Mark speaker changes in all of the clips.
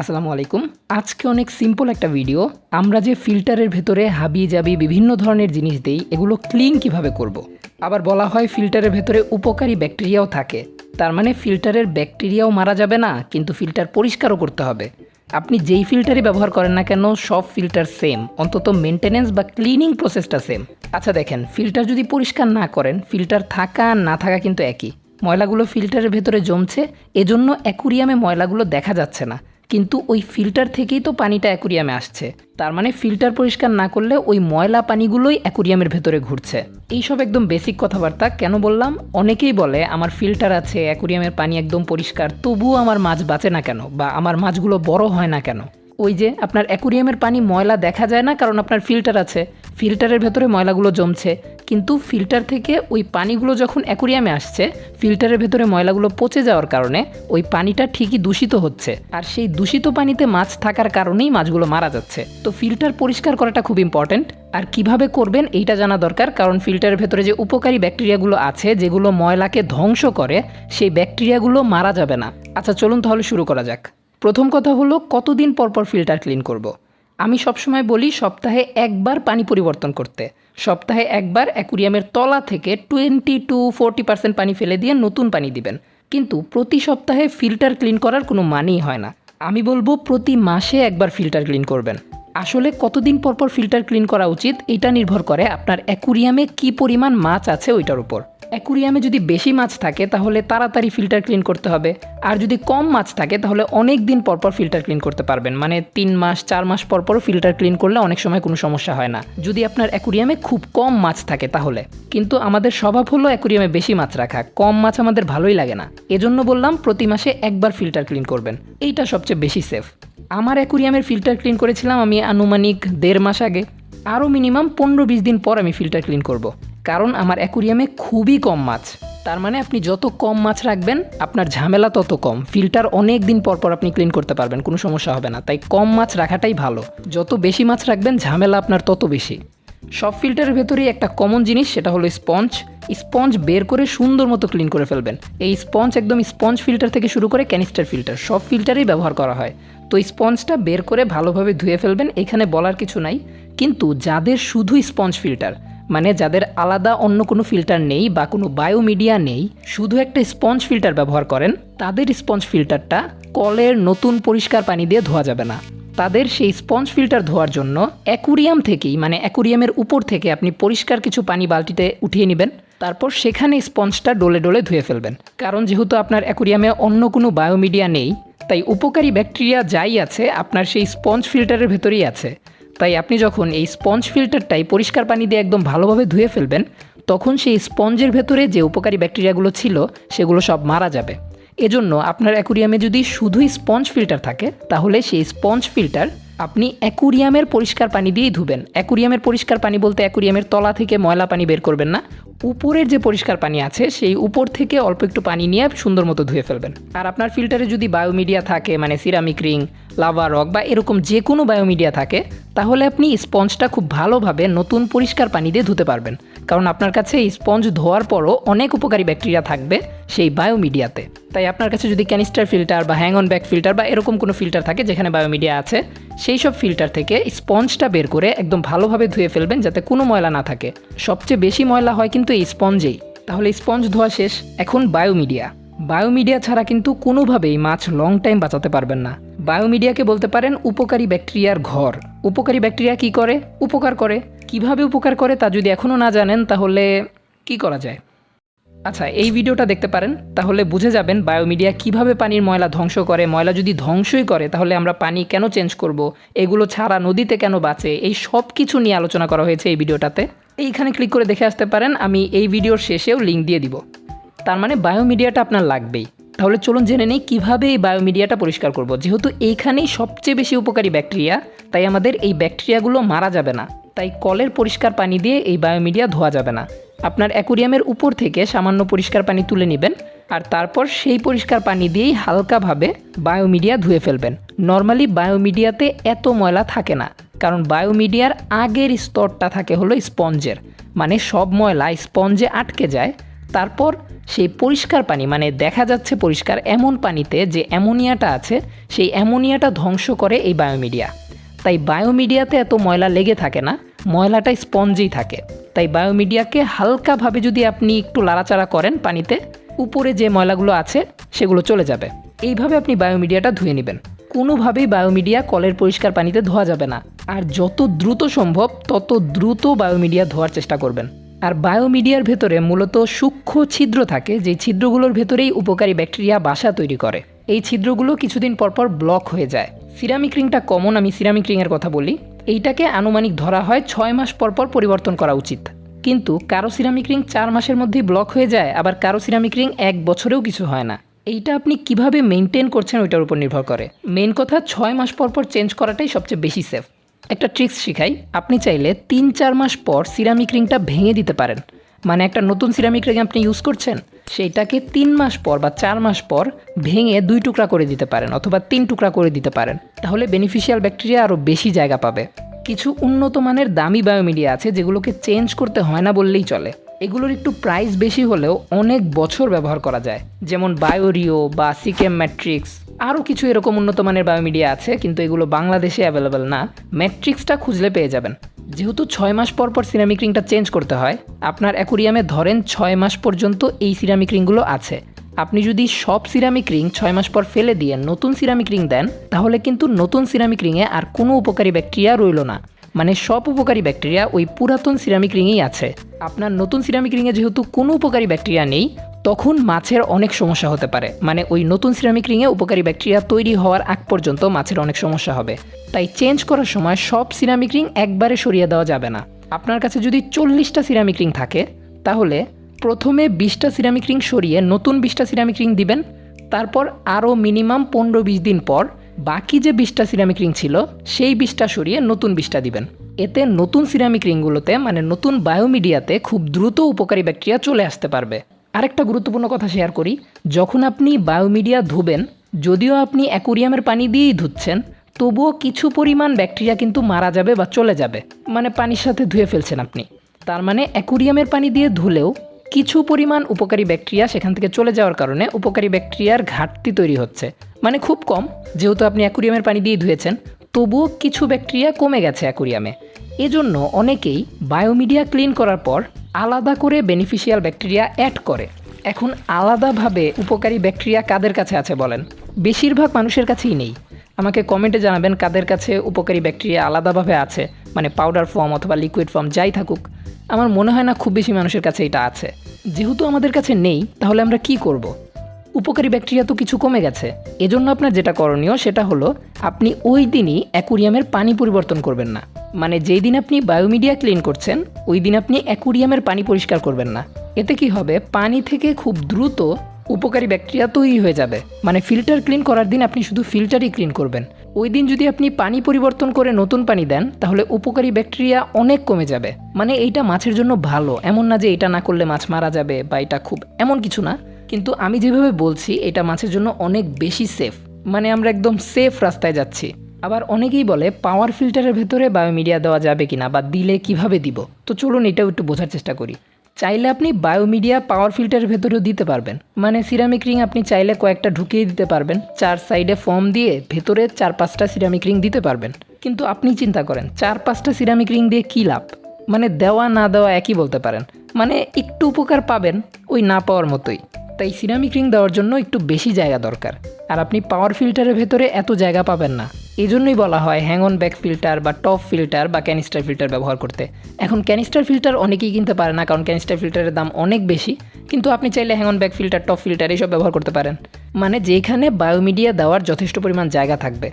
Speaker 1: আসসালামু আলাইকুম। আজকে অনেক সিম্পল একটা ভিডিও আমরা যে ফিল্টারের ভেতরে হাবি জাবি বিভিন্ন ধরনের জিনিস দেই, এগুলো ক্লিন কীভাবে করব। আবার বলা হয় ফিল্টারের ভেতরে উপকারী ব্যাকটেরিয়াও থাকে। তার মানে ফিল্টারের ব্যাকটেরিয়াও মারা যাবে না, কিন্তু ফিল্টার পরিষ্কারও করতে হবে। আপনি যেই ফিল্টারই ব্যবহার করেন না কেন, সব ফিল্টার সেম অন্তত মেনটেনেন্স বা ক্লিনিং প্রসেসটা সেম আচ্ছা দেখেন ফিল্টার যদি পরিষ্কার না করেন ফিল্টার থাকা না থাকা কিন্তু একই। ময়লাগুলো ফিল্টারের ভেতরে জমছে, এজন্য অ্যাকুরিয়ামে ময়লাগুলো দেখা যাচ্ছে না। কিন্তু ওই ফিল্টার থেকেই তো পানিটা অ্যাকুরিয়ামে আসছে। তার মানে ফিল্টার পরিষ্কার না করলে ওই ময়লা পানিগুলোই অ্যাকুরিয়ামের ভেতরে ঘুরছে। এইসব একদম বেসিক কথাবার্তা, কেন বললাম? অনেকেই বলে, আমার ফিল্টার আছে অ্যাকুরিয়ামের পানি একদম পরিষ্কার, তবুও আমার মাছ বাঁচে না কেন? বা আমার মাছগুলো বড় হয় না কেন? ওই যে, আপনার অ্যাকুরিয়ামের পানি ময়লা দেখা যায় না কারণ আপনার ফিল্টার আছে। ফিল্টারের ভেতরে ময়লাগুলো জমছে। কিন্তু ফিল্টার থেকে ওই পানিগুলো যখন অ্যাকুরিয়ামে আসছে, ফিল্টারের ভেতরে ময়লাগুলো পচে যাওয়ার কারণে ওই পানিটা ঠিকই দূষিত হচ্ছে। আর সেই দূষিত পানিতে মাছ থাকার কারণেই মাছগুলো মারা যাচ্ছে। তো ফিল্টার পরিষ্কার করাটা খুব ইম্পর্ট্যান্ট আর কীভাবে করবেন এইটা জানা দরকার, কারণ ফিল্টারের ভেতরে যে উপকারী ব্যাকটেরিয়াগুলো আছে, যেগুলো ময়লাকে ধ্বংস করে, সেই ব্যাকটেরিয়াগুলো মারা যাবে না। আচ্ছা চলুন তাহলে শুরু করা যাক। প্রথম কথা হলো, কতদিন পর পর ফিল্টার ক্লিন করব। আমি সবসময় বলি, সপ্তাহে একবার পানি পরিবর্তন করতে। সপ্তাহে একবার অ্যাকুরিয়ামের তলা থেকে টোয়েন্টি টু ফোরটি পার্সেন্ট পানি ফেলে দিয়ে নতুন পানি দিবেন। কিন্তু প্রতি সপ্তাহে ফিল্টার ক্লিন করার কোনো মানেই হয় না। আমি বলব, প্রতি মাসে একবার ফিল্টার ক্লিন করবেন। আসলে কতদিন পর পর ফিল্টার ক্লিন করা উচিত, এটা নির্ভর করে আপনার অ্যাকুরিয়ামে কী পরিমাণ মাছ আছে ওইটার উপর। অ্যাকুরিয়ামে যদি বেশি মাছ থাকে, তাহলে তাড়াতাড়ি ফিল্টার ক্লিন করতে হবে। আর যদি কম মাছ থাকে, তাহলে অনেক দিন পর পর ফিল্টার ক্লিন করতে পারবেন। মানে তিন মাস, চার মাস পর পর ফিল্টার ক্লিন করলে অনেক সময় কোনো সমস্যা হয় না। যদি আপনার অ্যাকুরিয়ামে খুব কম মাছ থাকে তাহলে। কিন্তু আমাদের স্বভাব হলো অ্যাকুরিয়ামে বেশি মাছ রাখা। কম মাছ আমাদের ভালোই লাগে না। এজন্য বললাম, প্রতি মাসে একবার ফিল্টার ক্লিন করবেন। এইটা সবচেয়ে বেশি সেফ। আমার অ্যাকুরিয়ামের ফিল্টার ক্লিন করেছিলাম আমি আনুমানিক দেড় মাস আগে। আরও মিনিমাম পনেরো বিশ দিন পর আমি ফিল্টার ক্লিন করব। কারণ আমার অ্যাকুরিয়ামে খুবই কম মাছ। তার মানে আপনি যত কম মাছ রাখবেন, আপনার ঝামেলা তত কম। ফিল্টার অনেক দিন পর পর আপনি ক্লিন করতে পারবেন, কোনো সমস্যা হবে না। তাই কম মাছ রাখাটাই ভালো। যত বেশি মাছ রাখবেন, ঝামেলা আপনার তত বেশি। সব ফিল্টারের ভেতরেই একটা কমন জিনিস, সেটা হলো স্পঞ্জ স্পঞ্জ বের করে সুন্দর মতো ক্লিন করে ফেলবেন। এই স্পঞ্জ একদম স্পঞ্জ ফিল্টার থেকে শুরু করে ক্যানিস্টার ফিল্টার সব ফিল্টারেই ব্যবহার করা হয়। তো স্পঞ্জটা বের করে ভালোভাবে ধুয়ে ফেলবেন, এখানে বলার কিছু নাই। কিন্তু যাদের শুধু স্পঞ্জ ফিল্টার মানে যাদের আলাদা অন্য কোনো ফিল্টার নেই বা কোনো বায়োমিডিয়া নেই, শুধু একটা স্পঞ্জ ফিল্টার ব্যবহার করেন, তাদের স্পঞ্জ ফিল্টারটা কলের নতুন পরিষ্কার পানি দিয়ে ধোয়া যাবে না। তাদের সেই স্পঞ্জ ফিল্টার ধোয়ার জন্য অ্যাকুরিয়াম থেকেই মানে অ্যাকুরিয়ামের উপর থেকে আপনি পরিষ্কার কিছু পানি বালতিতে উঠিয়ে নেবেন, তারপর সেখানে স্পঞ্জটা ডলে ডলে ধুয়ে ফেলবেন। কারণ যেহেতু আপনার অ্যাকুরিয়ামে অন্য কোনো বায়োমিডিয়া নেই, তাই উপকারী ব্যাকটেরিয়া যাই আছে, আপনার সেই স্পঞ্জ ফিল্টারের ভেতরেই আছে। তাই আপনি যখন এই স্পঞ্জ ফিল্টারটাই পরিষ্কার পানি দিয়ে একদম ভালোভাবে ধুয়ে ফেলবেন, তখন সেই স্পঞ্জের ভেতরে যে উপকারী ব্যাকটেরিয়াগুলো ছিল, সেগুলো সব মারা যাবে। এজন্য আপনার অ্যাকুরিয়ামে যদি শুধুই স্পঞ্জ ফিল্টার থাকে, তাহলে সেই স্পঞ্জ ফিল্টার আপনি অ্যাকুরিয়ামের পরিষ্কার পানি দিয়েই ধুবেন। অ্যাকুরিয়ামের পরিষ্কার পানি বলতে অ্যাকুরিয়ামের তলা থেকে ময়লা পানি বের করবেন না উপরের যে পরিষ্কার পানি আছে, সেই উপর থেকে অল্প একটু পানি নিয়ে সুন্দর মতো ধুয়ে ফেলবেন। আর আপনার ফিল্টারে যদি বায়োমিডিয়া থাকে মানে সিরামিক রিং লাভা রক বা এরকম যে কোনো বায়োমিডিয়া থাকে, তাহলে আপনি স্পঞ্জটা খুব ভালোভাবে নতুন পরিষ্কার পানি দিয়ে ধুতে পারবেন। কারণ আপনার কাছে এই স্পঞ্জ ধোয়ার পরও অনেক উপকারী ব্যাকটেরিয়া থাকবে সেই বায়োমিডিয়াতে তাই আপনার কাছে যদি ক্যানিস্টার ফিল্টার বা হ্যাং অন ব্যাক ফিল্টার বা এরকম কোনো ফিল্টার থাকে, যেখানে বায়োমিডিয়া আছে সেই সব ফিল্টার থেকে স্পঞ্জটা বের করে একদম ভালোভাবে ধুয়ে ফেলবেন যাতে কোনো ময়লা না থাকে। সবচেয়ে বেশি ময়লা হয় কিন্তু এই স্পঞ্জেই তাহলে স্পঞ্জ ধোয়া শেষ, এখন বায়োমিডিয়া বায়োমিডিয়া ছাড়া কিন্তু কোনোভাবেই মাছ লং টাইম বাঁচাতে পারবেন না। বায়োমিডিয়াকে বলতে পারেন উপকারী ব্যাকটেরিয়ার ঘর। উপকারী ব্যাকটেরিয়া কি করে? উপকার করে। কীভাবে উপকার করে তা যদি এখনও না জানেন, তাহলে কি করা যায়? আচ্ছা এই ভিডিওটা দেখতে পারেন, তাহলে বুঝে যাবেন বায়োমিডিয়া কীভাবে পানির ময়লা ধ্বংস করে, ময়লা যদি ধ্বংসই করে, তাহলে আমরা পানি কেন চেঞ্জ করব, এগুলো ছাড়া নদীতে কেন বাঁচে, এই সব কিছু নিয়ে আলোচনা করা হয়েছে এই ভিডিওটাতে। এইখানে ক্লিক করে দেখে আসতে পারেন, আমি এই ভিডিওর শেষেও লিঙ্ক দিয়ে দিব। তার মানে বায়োমিডিয়াটা আপনার লাগবেই। তাহলে চলুন জেনে নেই কীভাবে এই বায়োমিডিয়াটা পরিষ্কার করব, যেহেতু এইখানেই সবচেয়ে বেশি উপকারী ব্যাকটেরিয়া, তাই আমাদের এই ব্যাকটেরিয়াগুলো মারা যাবে না। তাই কলের পরিষ্কার পানি দিয়ে এই বায়োমিডিয়া ধোয়া যাবে না। আপনার অ্যাকুরিয়ামের উপর থেকে সামান্য পরিষ্কার পানি তুলে নেবেন আর তারপর সেই পরিষ্কার পানি দিয়েই হালকাভাবে বায়োমিডিয়া ধুয়ে ফেলবেন। নর্মালি বায়োমিডিয়াতে এত ময়লা থাকে না, কারণ বায়োমিডিয়ার আগের স্তরটা থাকে হলো স্পঞ্জের মানে সব ময়লা স্পঞ্জে আটকে যায়। তারপর সেই পরিষ্কার পানি মানে দেখা যাচ্ছে পরিষ্কার এমন পানিতে যে অ্যামোনিয়াটা আছে, সেই অ্যামোনিয়াটা ধ্বংস করে এই বায়োমিডিয়া। তাই বায়োমিডিয়াতে এত ময়লা লেগে থাকে না ময়লাটা স্পঞ্জেই থাকে। তাই বায়োমিডিয়াকে হালকাভাবে যদি আপনি একটু লাড়াচাড়া করেন পানিতে, উপরে যে ময়লাগুলো আছে, সেগুলো চলে যাবে। এইভাবে আপনি বায়োমিডিয়াটা ধুয়ে নেবেন। কোনোভাবেই বায়োমিডিয়া কলের পরিষ্কার পানিতে ধোয়া যাবে না। আর যত দ্রুত সম্ভব, তত দ্রুত বায়োমিডিয়া ধোয়ার চেষ্টা করবেন। আর বায়োমিডিয়ার ভেতরে মূলত সূক্ষ্ম ছিদ্র থাকে যে ছিদ্রগুলোর ভেতরেই উপকারী ব্যাকটেরিয়া বাসা তৈরি করে। এই ছিদ্রগুলো কিছুদিন পরপর ব্লক হয়ে যায়। সিরামিক রিংটা কমন, আমি সিরামিক রিংয়ের কথা বলি। এইটাকে আনুমানিক ধরা হয় ছয় মাস পরপর পর পরিবর্তন করা উচিত। কিন্তু কারও সিরামিক রিং চার মাসের মধ্যেই ব্লক হয়ে যায়, আবার কারও সিরামিক রিং এক বছরেও কিছু হয় না। এইটা আপনি কীভাবে মেনটেন করছেন ওইটার উপর নির্ভর করে। মেন কথা, ছয় মাস পর পর চেঞ্জ করাটাই সবচেয়ে বেশি সেফ একটা ট্রিক্স শিখাই। আপনি চাইলে তিন চার মাস পর সিরামিক রিংটা ভেঙে দিতে পারেন। মানে একটা নতুন সিরামিক রেগে আপনি ইউজ করছেন, সেইটাকে তিন মাস পর বা চার মাস পর ভেঙে দুই টুকরা করে দিতে পারেন অথবা তিন টুকরা করে দিতে পারেন। তাহলে বেনিফিশিয়াল ব্যাকটেরিয়া আরও বেশি জায়গা পাবে। কিছু উন্নত মানের দামি বায়োমিডিয়া আছে যেগুলোকে চেঞ্জ করতে হয় না বললেই চলে। এগুলোর একটু প্রাইস বেশি হলেও অনেক বছর ব্যবহার করা যায়। যেমন বায়োরিও বা সিকেম ম্যাট্রিক্স আরও কিছু এরকম উন্নত মানের বায়োমিডিয়া আছে, কিন্তু এগুলো বাংলাদেশে অ্যাভেলেবেল না। ম্যাট্রিক্সটা খুঁজলে পেয়ে যাবেন। যেহেতু ছয় মাস পর পর সিরামিক রিংটা চেঞ্জ করতে হয়, আপনার অ্যাকুরিয়ামে ধরেন ছয় মাস পর্যন্ত এই সিরামিক রিংগুলো আছে। আপনি যদি সব সিরামিক রিং ছয় মাস পর ফেলে দিয়ে নতুন সিরামিক রিং দেন, তাহলে কিন্তু নতুন সিরামিক রিংয়ে আর কোনো উপকারী ব্যাকটেরিয়া রইল না। মানে সব উপকারী ব্যাকটেরিয়া ওই পুরাতন সিরামিক রিংয়েই আছে। আপনার নতুন সিরামিক রিংয়ে যেহেতু কোনো উপকারী ব্যাকটেরিয়া নেই তখন মাছের অনেক সমস্যা হতে পারে। মানে ওই নতুন সিরামিক রিংয়ে উপকারী ব্যাকটেরিয়া তৈরি হওয়ার আগ পর্যন্ত মাছের অনেক সমস্যা হবে। তাই চেঞ্জ করার সময় সব সিরামিক রিং একবারে সরিয়ে দেওয়া যাবে না। আপনার কাছে যদি চল্লিশটা সিরামিক রিং থাকে, তাহলে প্রথমে বিশটা সিরামিক রিং সরিয়ে নতুন বিশটা সিরামিক রিং দিবেন। তারপর আরও মিনিমাম পনেরো বিশ দিন পর বাকি যে বিশটা সিরামিক রিং ছিল, সেই বিশটা সরিয়ে নতুন বিশটা দিবেন। এতে নতুন সিরামিক রিংগুলোতে মানে নতুন বায়োমিডিয়াতে খুব দ্রুত উপকারী ব্যাকটেরিয়া চলে আসতে পারবে। আরেকটা গুরুত্বপূর্ণ কথা শেয়ার করি। যখন আপনি বায়োমিডিয়া ধুবেন, যদিও আপনি অ্যাকুরিয়ামের পানি দিয়েই ধুচ্ছেন, তবুও কিছু পরিমাণ ব্যাকটেরিয়া কিন্তু মারা যাবে বা চলে যাবে। মানে পানির সাথে ধুয়ে ফেলছেন আপনি। তার মানে অ্যাকুরিয়ামের পানি দিয়ে ধুলেও কিছু পরিমাণ উপকারী ব্যাকটেরিয়া সেখান থেকে চলে যাওয়ার কারণে উপকারী ব্যাকটেরিয়ার ঘাটতি তৈরি হচ্ছে। মানে খুব কম, যেহেতু আপনি অ্যাকুরিয়ামের পানি দিয়ে ধুয়েছেন, তবুও কিছু ব্যাকটেরিয়া কমে গেছে অ্যাকুরিয়ামে। এজন্য অনেকেই বায়োমিডিয়া ক্লিন করার পর আলাদা করে বেনিফিশিয়াল ব্যাকটেরিয়া অ্যাড করে। এখন আলাদাভাবে উপকারী ব্যাকটেরিয়া কাদের কাছে আছে বলেন? বেশিরভাগ মানুষের কাছেই নেই। আমাকে কমেন্টে জানাবেন কাদের কাছে উপকারী ব্যাকটেরিয়া আলাদাভাবে আছে মানে পাউডার ফর্ম অথবা লিকুইড ফর্ম যাই থাকুক। আমার মনে হয় না খুব বেশি মানুষের কাছে এটা আছে। যেহেতু আমাদের কাছে নেই, তাহলে আমরা কি করব। উপকারী ব্যাকটেরিয়া তো কিছু কমে গেছে। এজন্য আপনার যেটা করণীয় সেটা হলো, আপনি ওই দিনই অ্যাকুরিয়ামের পানি পরিবর্তন করবেন না। মানে যেই দিন আপনি বায়োমিডিয়া ক্লিন করছেন, ওই দিন আপনি অ্যাকুরিয়ামের পানি পরিষ্কার করবেন না। এতে কি হবে? পানি থেকে খুব দ্রুত উপকারী ব্যাকটেরিয়া তৈরি হয়ে যাবে। মানে ফিল্টার ক্লিন করার দিন আপনি শুধু ফিল্টারই ক্লিন করবেন। ওই দিন যদি আপনি পানি পরিবর্তন করে নতুন পানি দেন, তাহলে উপকারী ব্যাকটেরিয়া অনেক কমে যাবে। মানে এইটা মাছের জন্য ভালো। এমন না যে এটা না করলে মাছ মারা যাবে বা এটা খুব এমন কিছু না। কিন্তু আমি যেভাবে বলছি, এটা মাছের জন্য অনেক বেশি সেফ মানে আমরা একদম সেফ রাস্তায় যাচ্ছি। আবার অনেকেই বলে পাওয়ার ফিল্টারের ভেতরে বায়োমিডিয়া দেওয়া যাবে কিনা বা দিলে কীভাবে দিব? তো চলুন এটাও একটু বোঝার চেষ্টা করি। চাইলে আপনি বায়োমিডিয়া পাওয়ার ফিল্টারের ভেতরেও দিতে পারবেন। মানে সিরামিক রিং আপনি চাইলে কয়েকটা ঢুকিয়ে দিতে পারবেন। চার সাইডে ফর্ম দিয়ে ভেতরে চার পাঁচটা সিরামিক রিং দিতে পারবেন। কিন্তু আপনি চিন্তা করেন, চার পাঁচটা সিরামিক রিং দিয়ে কী লাভ? মানে দেওয়া না দেওয়া একই বলতে পারেন। মানে একটু উপকার পাবেন ওই না পাওয়ার মতোই। তাই সিরামিক রিং দেওয়ার জন্য একটু বেশি জায়গা দরকার। আর আপনি পাওয়ার ফিল্টারের ভেতরে এত জায়গা পাবেন না। এই জন্যই বলা হয় হ্যাং অন ব্যাক ফিল্টার বা টপ ফিল্টার বা ক্যানিস্টার ফিল্টার ব্যবহার করতে। এখন ক্যানিস্টার ফিল্টার অনেকেই কিনতে পারে না, কারণ ক্যানিস্টার ফিল্টারের দাম অনেক বেশি। কিন্তু আপনি চাইলে hang on back filter top filter এইসব ব্যবহার করতে পারেন। মানে যেখানে বায়োমিডিয়া দেওয়ার যথেষ্ট পরিমাণ জায়গা থাকবে।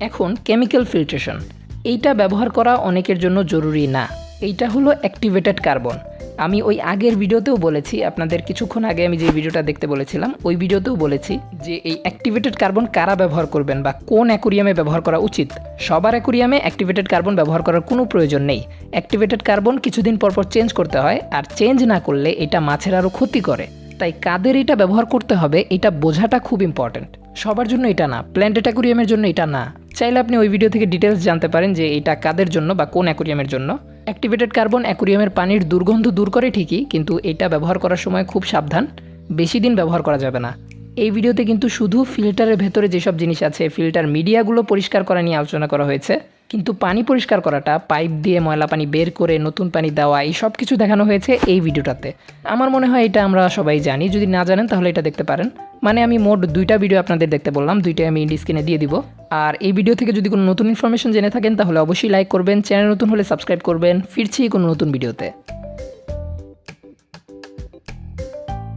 Speaker 1: এখন কেমিক্যাল ফিল্ট্রেশন এইটা ব্যবহার করা অনেকের জন্য জরুরি না। এইটা হলো অ্যাক্টিভেটেড কার্বন আমি ওই আগের ভিডিওতেও বলেছি, আপনাদের কিছুক্ষণ আগে আমি যে ভিডিওটা দেখতে বলেছিলাম, ওই ভিডিওতেও বলেছি যে এই অ্যাক্টিভেটেড কার্বন কারা ব্যবহার করবেন বা কোন অ্যাকুরিয়ামে ব্যবহার করা উচিত। সবার অ্যাকুরিয়ামে অ্যাক্টিভেটেড কার্বন ব্যবহার করার কোনো প্রয়োজন নেই। অ্যাক্টিভেটেড কার্বন কিছুদিন পর পর চেঞ্জ করতে হয়, আর চেঞ্জ না করলে এটা মাছের আরও ক্ষতি করে। তাই কাদের এটা ব্যবহার করতে হবে, এটা বোঝাটা খুব ইম্পর্ট্যান্ট সবার জন্য এটা না প্ল্যান্টেড অ্যাকুরিয়ামের জন্য এটা না। চাইলে আপনি ওই ভিডিও থেকে ডিটেলস জানতে পারেন যে এটা কাদের জন্য বা কোন অ্যাকুরিয়ামের জন্য। অ্যাক্টিভেটেড কার্বন অ্যাকুরিয়ামের পানির দুর্গন্ধ দূর করে ঠিকই, কিন্তু এটা ব্যবহার করার সময় খুব সাবধান। বেশি দিন ব্যবহার করা যাবে না। এই ভিডিওতে কিন্তু শুধু ফিল্টারের ভেতরে যেসব জিনিস আছে ফিল্টার মিডিয়াগুলো পরিষ্কার করা নিয়ে আলোচনা করা হয়েছে। কিন্তু পানি পরিষ্কার করাটা, পাইপ দিয়ে ময়লা পানি বের করে নতুন পানি দেওয়া, এই সব কিছু দেখানো হয়েছে এই ভিডিওটাতে। আমার মনে হয় এটা আমরা সবাই জানি। যদি না জানেন তাহলে এটা দেখতে পারেন। মানে আমি মোট দুইটা ভিডিও আপনাদের দেখতে বললাম, দুইটাই আমি স্ক্রিনে দিয়ে দিব। আর এই ভিডিও থেকে যদি কোনো নতুন ইনফরমেশন জেনে থাকেন, তাহলে অবশ্যই লাইক করবেন, চ্যানেল নতুন হলে সাবস্ক্রাইব করবেন। ফিরছি কোনো নতুন ভিডিওতে।